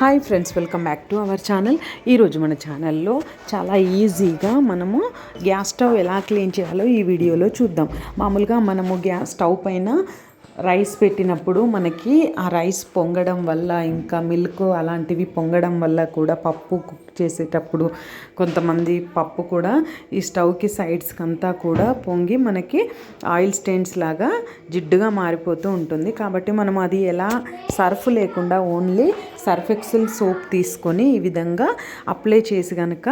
Hi friends welcome back to our channel ఈరోజు మన ఛానల్లో చాలా ఈజీగా మనము గ్యాస్ స్టవ్ ఎలా క్లీన్ చేయాలో ఈ వీడియోలో చూద్దాం. మామూలుగా మనము గ్యాస్ స్టవ్ పైన రైస్ పెట్టినప్పుడు మనకి ఆ రైస్ పొంగడం వల్ల ఇంకా మిల్క్ అలాంటివి పొంగడం వల్ల కూడా పప్పు కుక్ చేసేటప్పుడు కొంతమంది పప్పు కూడా ఈ స్టవ్కి సైడ్స్కి అంతా కూడా పొంగి మనకి ఆయిల్ స్టెయిన్స్ లాగా జిడ్డుగా మారిపోతూ ఉంటుంది. కాబట్టి మనం అది ఎలా సర్ఫ్ లేకుండా ఓన్లీ సర్ఫ్ ఎక్సెల్ సోప్ తీసుకొని ఈ విధంగా అప్లై చేసి కనుక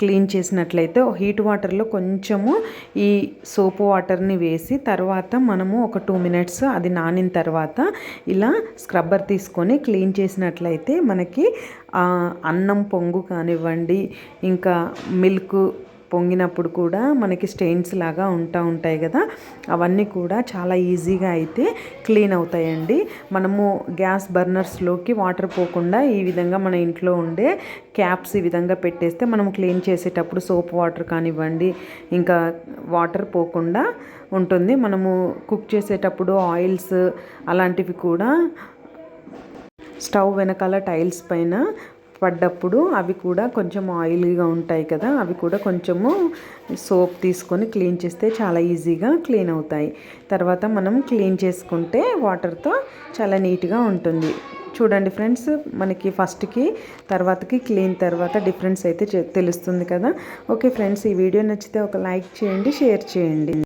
క్లీన్ చేసినట్లయితే హీట్ వాటర్లో కొంచెము ఈ సోప్ వాటర్ని వేసి తర్వాత మనము ఒక టూ మినిట్స్ అది నానిన తర్వాత ఇలా స్క్రబ్బర్ తీసుకొని క్లీన్ చేసినట్లయితే మనకి అన్నం పొంగు కానివ్వండి ఇంకా మిల్క్ పొంగినప్పుడు కూడా మనకి స్టెయిన్స్ లాగా ఉంటా ఉంటాయి కదా అవన్నీ కూడా చాలా ఈజీగా అయితే క్లీన్ అవుతాయండి. మనము గ్యాస్ బర్నర్స్లోకి వాటర్ పోకుండా ఈ విధంగా మన ఇంట్లో ఉండే క్యాప్స్ ఈ విధంగా పెట్టేస్తే మనం క్లీన్ చేసేటప్పుడు సోప్ వాటర్ కానివ్వండి ఇంకా వాటర్ పోకుండా ఉంటుంది. మనము కుక్ చేసేటప్పుడు ఆయిల్స్ అలాంటివి కూడా స్టవ్ వెనకాల టైల్స్ పైన పడ్డప్పుడు అవి కూడా కొంచెం ఆయిల్గా ఉంటాయి కదా అవి కూడా కొంచెము సోప్ తీసుకొని క్లీన్ చేస్తే చాలా ఈజీగా క్లీన్ అవుతాయి. తర్వాత మనం క్లీన్ చేసుకుంటే వాటర్తో చాలా నీట్గా ఉంటుంది. చూడండి ఫ్రెండ్స్ మనకి ఫస్ట్కి తర్వాతకి క్లీన్ తర్వాత డిఫరెన్స్ అయితే తెలుస్తుంది కదా. ఓకే ఫ్రెండ్స్ ఈ వీడియో నచ్చితే ఒక లైక్ చేయండి షేర్ చేయండి.